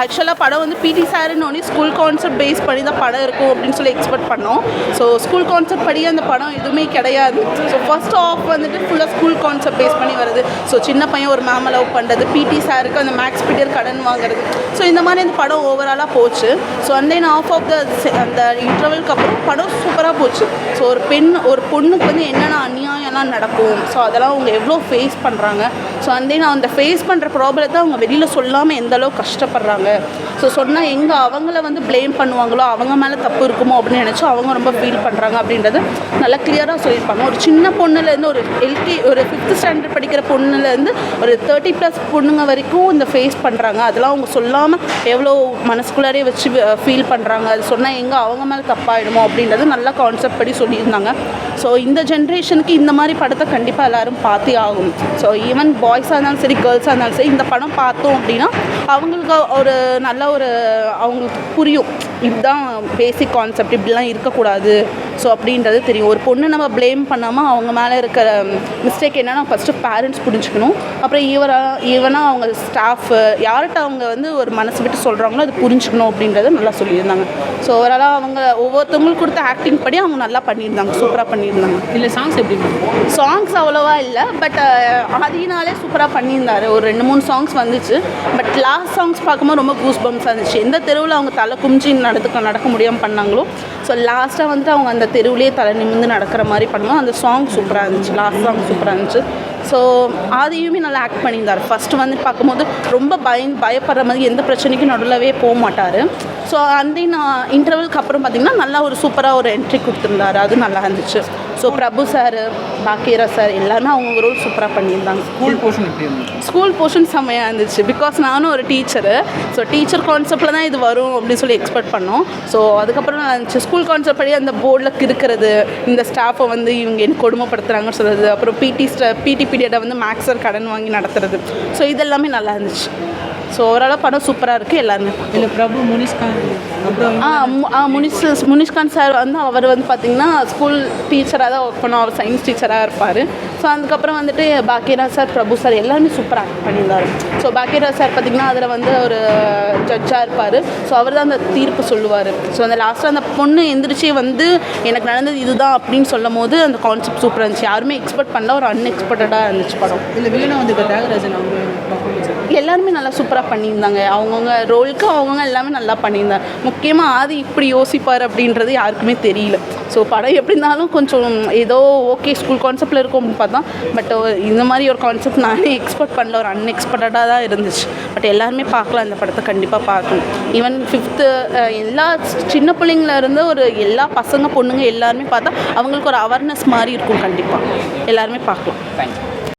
ஆக்சுவலாக படம் வந்து பிடி சாருன்னு ஸ்கூல் கான்செப்ட் பேஸ் பண்ணி தான் படம் இருக்கும் அப்படின்னு சொல்லி எக்ஸ்பெக்ட் பண்ணோம். ஸோ ஸ்கூல் கான்செப்ட் படி அந்த படம் எதுவுமே கிடையாது. ஸோ ஃபர்ஸ்ட் ஆஃப் வந்துட்டு ஃபுல்லாக ஸ்கூல் கான்செப்ட் பேஸ் பண்ணி வருது. ஸோ சின்ன பையன் ஒரு மேம் லவ் பண்ணுறது பிடி சாருக்கு அந்த மேக்ஸ் பீரியர் கடன் வாங்குறது. ஸோ இந்த மாதிரி அந்த படம் ஓவராலாக போச்சு. So and then of of the அந்த இன்டர்வலுக்கு அப்புறம் படம் சூப்பராக போச்சு. ஸோ ஒரு பெண் ஒரு பொண்ணுக்கு வந்து என்னென்ன அநியாயம்லாம் நடக்கும்? ஸோ அதெல்லாம் அவங்க எவ்வளோ ஃபேஸ் பண்ணுறாங்க ஸோ அண்ட் நான் அந்த ஃபேஸ் பண்ணுற ப்ராப்ளத்தை அவங்க வெளியில் சொல்லாமல் எந்த அளவுக்கு கஷ்டப்படுறாங்க. ஸோ சொன்னால் எங்கே அவங்கள வந்து ப்ளேம் பண்ணுவாங்களோ அவங்க மேலே தப்பு இருக்குமோ அப்படின்னு நினச்சோ அவங்க ரொம்ப ஃபீல் பண்ணுறாங்க அப்படின்றது நல்லா கிளியராக சொல்லியிருப்பாங்க. ஒரு சின்ன பொண்ணுலேருந்து ஒரு எல்கே ஒரு ஃபிஃப்த் ஸ்டாண்டர்ட் படிக்கிற பொண்ணுலேருந்து ஒரு தேர்ட்டி ப்ளஸ் பொண்ணுங்க வரைக்கும் இந்த ஃபேஸ் பண்ணுறாங்க அதெல்லாம் அவங்க சொல்லாமல் எவ்வளோ மனசுக்குள்ளாரே வச்சு ஃபீல் பண்ணுறாங்க அது சொன்னால் எங்கே அவங்க மேலே தப்பாயிடுமோ அப்படின்றது நல்லா கான்செப்ட் படி சொல்லியிருந்தாங்க. ஸோ இந்த ஜென்ரேஷனுக்கு இந்த மாதிரி படத்தை கண்டிப்பாக எல்லோரும் பார்த்தே ஆகும் ஸோ ஈவன் பாய்ஸாக இருந்தாலும் சரி கேர்ள்ஸாக இருந்தாலும் சரி இந்த படம் பார்த்தோம் அப்படின்னா அவங்களுக்கு ஒரு நல்ல ஒரு அவங்களுக்கு புரியும். இதுதான் பேசிக் கான்செப்ட் இப்படிலாம் இருக்கக்கூடாது. ஸோ அப்படின்றது தெரியும். ஒரு பொண்ணு நம்ம ப்ளேம் பண்ணாமல் அவங்க மேலே இருக்கிற மிஸ்டேக் என்னென்னா ஃபஸ்ட்டு பேரண்ட்ஸ் புரிஞ்சுக்கணும். அப்புறம் ஈவரா ஈவனாக அவங்க ஸ்டாஃபு யார்கிட்ட அவங்க வந்து ஒரு மனசு விட்டு சொல்கிறாங்களோ அது புரிஞ்சுக்கணும் அப்படின்றத நல்லா சொல்லியிருந்தாங்க. ஸோ ஓவராலாக அவங்க ஒவ்வொருத்தவங்களுக்கு கொடுத்த ஆக்டிங் படி அவங்க நல்லா பண்ணியிருந்தாங்க. சூப்பராக பண்ணியிருந்தாங்க. இல்லை சாங்ஸ் எப்படி சாங்ஸ் அவ்வளோவா இல்லை பட் ஆதினாலே சூப்பராக பண்ணியிருந்தாரு. ஒரு ரெண்டு மூணு சாங்ஸ் வந்துச்சு. பட் லாஸ்ட் சாங்ஸ் பார்க்கும்போது ரொம்ப கூஸ் பம்ப்ஸாக இருந்துச்சு. எந்த தெருவில் அவங்க தலை குமிச்சு நடக்க நடக்க முடியாமல் பண்ணாங்களோ ஸோ லாஸ்ட்டாக வந்துட்டு அவங்க அந்த அந்த தெருவிலே தலை நிமிர்ந்து நடக்கிற மாதிரி பண்ணுவோம் அந்த சாங் சூப்பராக இருந்துச்சு லாஸ்ட் சாங் சூப்பராக இருந்துச்சு. ஸோ அதையுமே நல்லா ஆக்ட் பண்ணியிருந்தார். ஃபஸ்ட்டு வந்து பார்க்கும்போது ரொம்ப பய பயப்படுற மாதிரி எந்த பிரச்சனைக்கும் நடுவில்வே போக மாட்டார். ஸோ அந்த நான் இன்டர்வலுக்கு அப்புறம் பார்த்திங்கன்னா நல்லா ஒரு சூப்பராக ஒரு என்ட்ரி கொடுத்துருந்தாரு. அது நல்லா இருந்துச்சு. So Prabhu sir Bhagyaraj sir எல்லாருமே அவங்க ரோல் சூப்பராக பண்ணியிருந்தாங்க. ஸ்கூல் போர்ஷன் ஸ்கூல் போர்ஷன் செம்மையாக இருந்துச்சு. பிகாஸ் நானும் ஒரு டீச்சரு ஸோ டீச்சர் கான்செப்டில் தான் இது வரும் அப்படின்னு சொல்லி எக்ஸ்பெக்ட் பண்ணோம். ஸோ அதுக்கப்புறம் இருந்துச்சு. ஸ்கூல் கான்செப்ட் படி அந்த போர்டில் கிறுக்கிறது இந்த ஸ்டாஃபை வந்து இவங்க என்ன கொடுமைப்படுத்துகிறாங்கன்னு சொல்கிறது அப்புறம் பிடி பிடி பீரியடை வந்து மேக்ஸர் கடன் வாங்கி நடத்துறது. ஸோ இதெல்லாமே நல்லா இருந்துச்சு. ஸோ ஓவராலாக படம் சூப்பராக இருக்குது எல்லாருமே இல்லை பிரபு முனிஷ்கான் ஆ முனிஷ் முனிஷ்காந்த் சார் வந்து அவர் வந்து பார்த்திங்கன்னா ஸ்கூல் டீச்சராக தான் ஒர்க் பண்ணோம் அவர் சயின்ஸ் டீச்சராக இருப்பார். ஸோ அதுக்கப்புறம் வந்துட்டு பாக்கியராஜ் சார் பிரபு சார் எல்லாருமே சூப்பராக ஆக்ட் பண்ணியிருந்தாரு. ஸோ பாக்கியராஜ் சார் பார்த்திங்கன்னா அதில் வந்து ஒரு ஜட்ஜாக இருப்பார். ஸோ அவர் தான் அந்த தீர்ப்பு சொல்லுவார். ஸோ அந்த லாஸ்ட்டில் அந்த பொண்ணு எந்திரிச்சு வந்து எனக்கு நடந்தது இதுதான் அப்படின்னு சொல்லும் போது அந்த கான்செப்ட் சூப்பராக இருந்துச்சு. யாருமே எக்ஸ்பெக்ட் பண்ணல ஒரு அன்எக்ஸ்பெக்டடாக இருந்துச்சு படம். இல்லை வில்லனா வந்து இப்போ தியாகராஜன் அவங்க எல்லாருமே நல்லா சூப்பராக பண்ணியிருந்தாங்க. அவங்கவுங்க ரோலுக்கு அவங்கவுங்க எல்லாமே நல்லா பண்ணியிருந்தாங்க. முக்கியமாக ஆதி இப்படி யோசிப்பார் அப்படின்றது யாருக்குமே தெரியல. ஸோ படம் எப்படி இருந்தாலும் கொஞ்சம் ஏதோ ஓகே ஸ்கூல் கான்செப்டில் இருக்கும் அப்படின்னு பார்த்தா பட் uh, இந்த மாதிரி ஒரு கான்செப்ட் நானே எக்ஸ்பெக்ட் பண்ணல. ஒரு அன்எக்ஸ்பெக்டடாக தான் இருந்துச்சு. பட் எல்லாருமே பார்க்கலாம் இந்த படத்தை கண்டிப்பாக பார்க்கணும். ஈவன் ஃபிஃப்த்து uh, எல்லா சின்ன பிள்ளைங்கள இருந்து ஒரு எல்லா பசங்க பொண்ணுங்க எல்லாருமே பார்த்தா அவங்களுக்கு ஒரு அவேர்னஸ் மாதிரி இருக்கும் கண்டிப்பாக எல்லாருமே பார்க்கலாம். தேங்க்யூ